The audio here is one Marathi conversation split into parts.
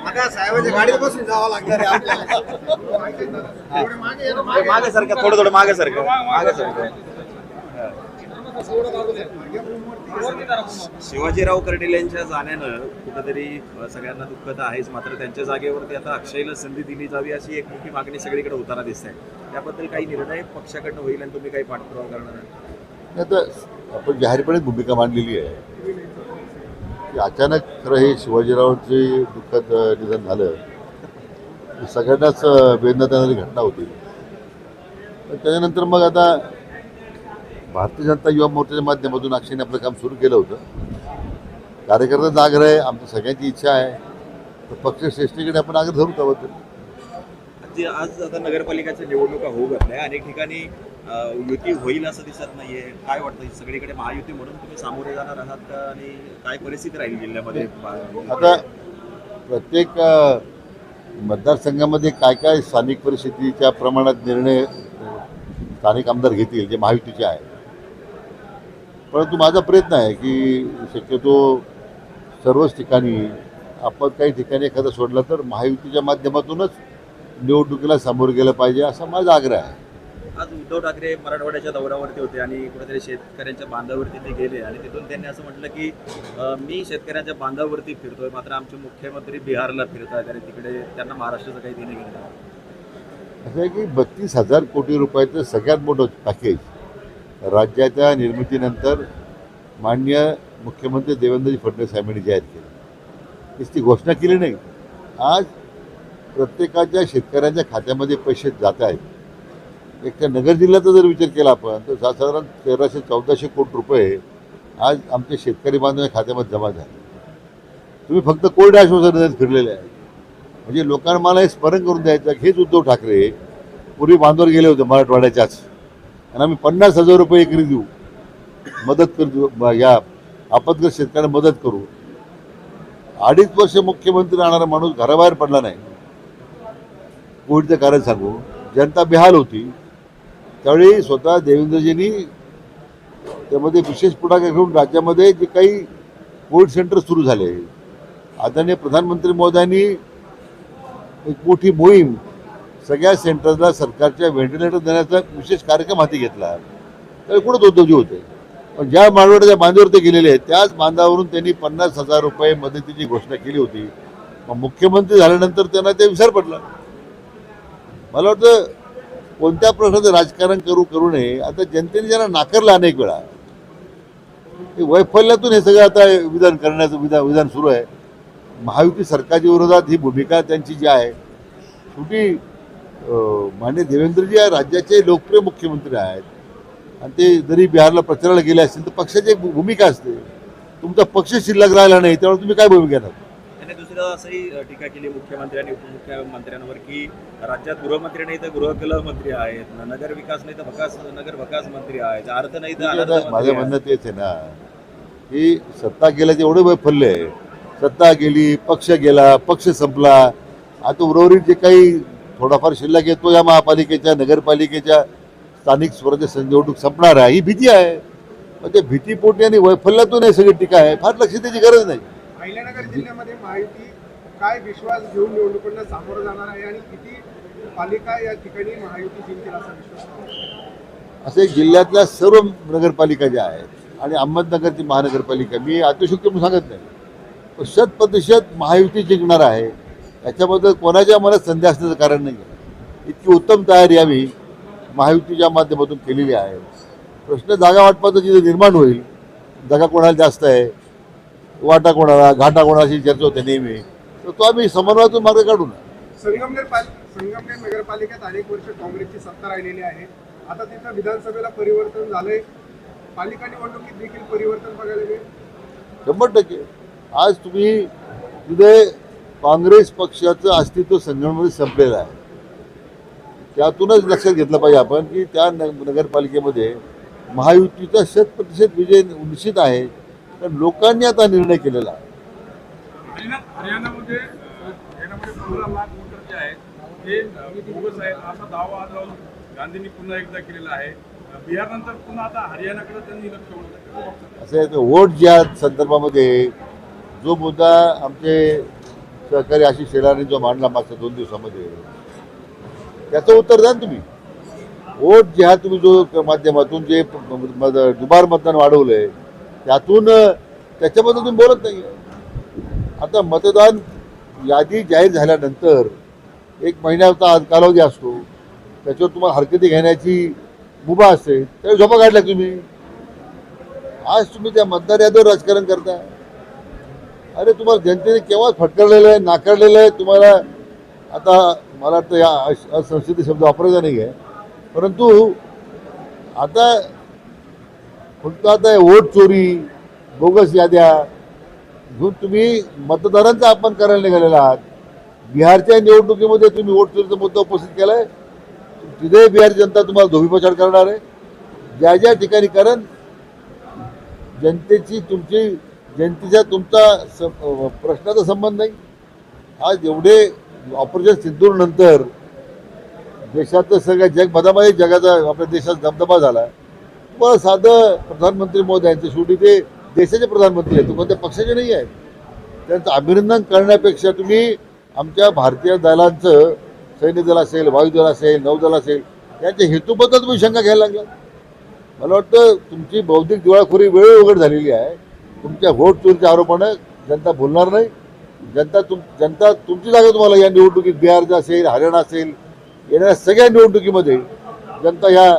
आता साहेबांच्या गाडीत बसून जावं लागणार आहे आपल्याला मागे सारखं थोडं थोडं मागे सारखं. मागे सारखं शिवाजीराव कर्डिल यांच्या जाण्यानं कुठंतरी सगळ्यांना दुःख तर आहेच मात्र त्यांच्या जागेवरती आता अक्षयला संधी दिली जावी अशी एक मोठी मागणी सगळीकडे होताना दिसत. आहे त्याबद्दल काही निर्णय पक्षाकडनं होईल आणि तुम्ही काही पाठपुरावा करणार आहे? आता आपण जाहीरपणे भूमिका मांडलेली आहे. अचानक खरं हे शिवाजीरावांचे दुःखद निधन झालं. सगळ्यांनाच वेदना देणारी घटना होती. त्याच्यानंतर मग आता भारतीय जनता युवा मोर्चाच्या माध्यमातून अक्षयने आपलं काम सुरू केलं होतं. कार्यकर्त्यांचा आग्रह आहे आमची सगळ्यांची इच्छा आहे. तर पक्षश्रेष्ठीकडे आपण आग्रह धरू त्याबद्दल. जे आज आता नगरपालिकेच्या निवडणुका होऊ घातल्या अनेक ठिकाणी युती होईल असं दिसत नाहीये. काय वाटतं सगळीकडे महायुती म्हणून तुम्ही सामोरे जाणार आहात का? आणि काय परिस्थिती राहील जिल्ह्यामध्ये? आता प्रत्येक मतदारसंघामध्ये काय काय स्थानिक परिस्थितीच्या प्रमाणात निर्णय स्थानिक आमदार घेतील जे महायुतीचे आहे परंतु माझा प्रयत्न आहे की शक्यतो सर्वच ठिकाणी आपण काही ठिकाणी एखादा सोडला तर महायुतीच्या माध्यमातूनच निवडणुकीला सामोरं गेलं पाहिजे असा माझा आग्रह आहे. आज उद्धव ठाकरे मराठवाड्याच्या दौऱ्यावरती होते आणि कुठेतरी शेतकऱ्यांच्या बांधावरती ते गेले आणि तिथून त्यांनी असं म्हटलं की अ, मी शेतकऱ्यांच्या बांधावरती फिरतोय मात्र आमचे मुख्यमंत्री बिहारला फिरत आहेत आणि तिकडे त्यांना महाराष्ट्राचं काही देणं घेणं नाही. असं आहे की बत्तीस हजार कोटी रुपयाचं सगळ्यात मोठं पॅकेज राज्याच्या निर्मितीनंतर मान्य मुख्यमंत्री देवेंद्रजी फडणवीस साहेबांनी जाहीर केलं. नुसती घोषणा केली नाही. आज प्रत्येकाच्या शेतकऱ्यांच्या खात्यामध्ये पैसे जात आहेत. एक त्या नगर जिल्ह्याचा जर विचार केला आपण तर साधारण तेराशे चौदाशे कोटी रुपये आज आमच्या शेतकरी बांधवांच्या खात्यामध्ये जमा झाले. तुम्ही फक्त कोल्ड आश्वासन फिरलेले आहे म्हणजे लोकांना मला हे स्मरण करून द्यायचं हेच उद्धव ठाकरे पूर्वी बांधवर गेले होते मराठवाड्याच्याच आणि आम्ही पन्नास हजार रुपये एकरी देऊ मदत करू या आपत्ग्रस्त शेतकऱ्यांना मदत करू. अडीच वर्ष मुख्यमंत्री राहणारा माणूस घराबाहेर पडला नाही. कोविडचं कारण सांगू. जनता बेहाल होती. त्यावेळी स्वतः देवेंद्रजींनी त्यामध्ये विशेष पुढाकार घेऊन राज्यामध्ये जे काही कोविड सेंटर सुरू झाले. आदरणीय प्रधानमंत्री मोदयांनी एक मोठी मोहीम सगळ्या सेंटरला सरकारच्या व्हेंटिलेटर देण्याचा विशेष कार्यक्रम हाती घेतला. त्यावेळी कुठंच उद्योगी होते? पण ज्या मांडवड्याच्या बांधावर ते गेलेले आहेत त्याच बांधावरून त्यांनी पन्नास हजार रुपये मदतीची घोषणा केली होती. मग मुख्यमंत्री झाल्यानंतर त्यांना ते विसर पडला. मला वाटतं कोणत्या प्रश्नाचं राजकारण करू करू नये. आता जनतेने ज्यांना नाकारलं अनेक वेळा वैफल्यातून हे सगळं आता विधान करण्याचं विधान विधान सुरू आहे. महायुती सरकारच्या विरोधात ही भूमिका त्यांची जी आहे शेवटी अं, मान्य देवेंद्रजी या राज्याचे लोकप्रिय मुख्यमंत्री आहेत. आणि ते जरी बिहारला प्रचाराला गेले असतील तर पक्षाची एक भूमिका असते. तुमचा पक्ष शिल्लक राहिला नाही त्यामुळे तुम्ही काय भूमिका घेणार? दुसरं असंही टीका केली मुख्यमंत्री आणि उपमुख्यमंत्र्यांवर की राज्यात गृहमंत्री नाही तर गृहकला मंत्री आहेत नगर विकास नाही तर भकास नगर भकास मंत्री आहेत अर्थ नाही तर माझं. म्हणणं तेच आहे ना की सत्ता गेल्याचे एवढे वैफल्य आहे सत्ता गेली पक्ष गेला पक्ष संपला आता उर्वरित जे काही थोडाफार शिल्लक येतो या महापालिकेच्या नगरपालिकेच्या स्थानिक स्वराज्य निवडणूक संपणार आहे ही भीती आहे मग त्या भीतीपोटी आणि वैफल्यातून हे सगळी टीका आहे फार लक्ष द्यायची गरज नाही अहिल्यानगर जिल्ह्यामध्ये माहिती काय विश्वास घेऊन निवडणुकांना सामोरं जाणार आहे आणि किती पालिका या ठिकाणी महायुती जिंकेल असा विश्वास असे जिल्ह्यातल्या सर्व नगरपालिका ज्या आहेत आणि अहमदनगरची महानगरपालिका मी अतिशयोक्ती म्हणून सांगत नाही. शत प्रतिशत महायुती जिंकणार आहे. याच्याबद्दल कोणाच्या मनात संधी असण्याचं कारण नाही आहे इतकी उत्तम तयारी आम्ही महायुतीच्या माध्यमातून केलेली आहे. प्रश्न जागा वाटपाचा जिथे निर्माण होईल जागा कोणाला जास्त आहे वाटा कोणाला घाटा कोणाशी चर्चा होते नेहमी. तर तो आम्ही समन्वयातून मार्ग काढू ना. संगमनेर पाल संगमनेर नगरपालिकेत अनेक वर्ष काँग्रेसची सत्ता राहिलेली आहे. आता तिथं विधानसभेला परिवर्तन झालंय. पालिका निवडणुकीत देखील परिवर्तन बघायला मिळेल. शंभर टक्के. आज तुम्ही तिथे काँग्रेस पक्षाचं अस्तित्व संघटनेमध्ये संपलेलं आहे. त्यातूनच लक्षात घेतलं पाहिजे आपण की त्या नगरपालिकेमध्ये महायुतीचा शत प्रतिशत विजय निश्चित आहे. कारण लोकांनी आता निर्णय केलेला आहे. हरियाणा हरियाणामध्ये अ, हरियाणामध्ये पंधरा लाख वोटर जे आहेत हे अ, बोगस आहेत. असा दावा आज राहुल गांधींनी पुन्हा एकदा केलेला आहे. अ, बिहारनंतर पुन्हा आता हरियाणाकडे त्यांनी लक्ष वळवलं असं आहे वोट ज्या संदर्भामध्ये जो मुद्दा आमचे सहकारी आशिष शेलारने जो मांडला मागच्या दोन दिवसामध्ये त्याचं उत्तर द्या तुम्ही. वोट जे हा तुम्ही जो माध्यमातून जे दुबार मतदान वाढवलंय त्यातून त्याच्याबद्दल तुम्ही बोलत नाही. आता मतदान यादी जाहीर झाल्यानंतर एक महिन्याचा आज कालावधी असतो. त्याच्यावर तुम्हाला हरकती घेण्याची मुभा असते. त्यावेळी झोपा काढल्या तुम्ही. आज तुम्ही त्या मतदार यादीवर राजकारण करता अरे तुम्हाला जनतेने केव्हाच फटकारलेलं आहे नाकारलेलं आहे तुम्हाला आता मला वाटतं या असंस्कृती शब्द वापरायचा नाही आहे परंतु आता फक्त आता वोट चोरी बोगस याद्या घेऊन तुम्ही मतदारांचा अपमान करायला निघालेला आहात बिहारच्या निवडणुकीमध्ये तुम्ही वोट चोरीचा मुद्दा उपस्थित केलाय. तिथे बिहार जनता तुम्हाला धोबीपछाड करणार आहे. ज्या ज्या ठिकाणी कारण जनतेची तुमची जनतेच्या तुमचा स- प्रश्नाचा संबंध नाही. आज एवढे ऑपरेशन सिंदूर नंतर देशाचं सगळ्या जगभरामध्ये जगाचा आपल्या देशात दबदबा झाला. पण साधं प्रधानमंत्री मोदी यांचं शेवटी ते देशाचे प्रधानमंत्री आहेत. तो कोणत्या पक्षाचे नाही आहेत. त्यांचं अभिनंदन करण्यापेक्षा तुम्ही आमच्या भारतीय दलांचं सैन्य दल असेल वायुदल असेल नौदल असेल याच्या हेतूबद्दल तुम्ही शंका घ्यायला लागला मला वाटतं तुमची बौद्धिक दिवाळखोरी वेळ उघड झालेली आहे. तुमच्या व्होट चोरीच्या आरोपानं जनता बोलणार नाही. जनता तुम जनता तुमची जागा तुम्हाला या निवडणुकीत बिहारचं असेल हरियाणा असेल येणाऱ्या सगळ्या निवडणुकीमध्ये जनता ह्या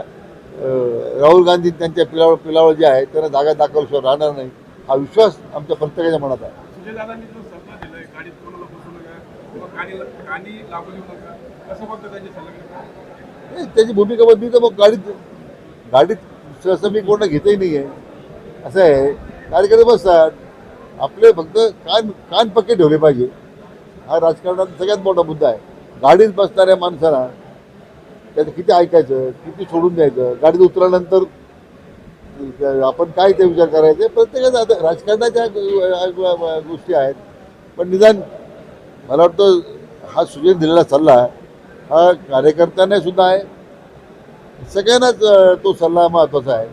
राहुल गांधी त्यांच्या पिलावळ पिलावळ जे आहे त्यांना जागा दाखवल्याशिवाय राहणार नाही. हा विश्वास आमच्या प्रत्येकाच्या मनात आहे. त्याची भूमिका बदली तर मग गाडीत गाडीत सहसा मी कोणा घेतही नाही आहे. असं आहे कार्यकर्ते बसतात. आपले फक्त कान कान पक्के ठेवले पाहिजे. हा राजकारणात सगळ्यात मोठा मुद्दा आहे. गाडीत बसणाऱ्या माणसाला त्याचं किती ऐकायचं किती सोडून द्यायचं? गाडीत उतरल्यानंतर आपण काय ते विचार करायचे? प्रत्येकाचा आता राजकारणाच्या गोष्टी आहेत. पण निदान मला वाटतं हा सुजन दिलेला सल्ला हा कार्यकर्त्यांना सुद्धा आहे. सगळ्यांनाच तो सल्ला महत्त्वाचा आहे.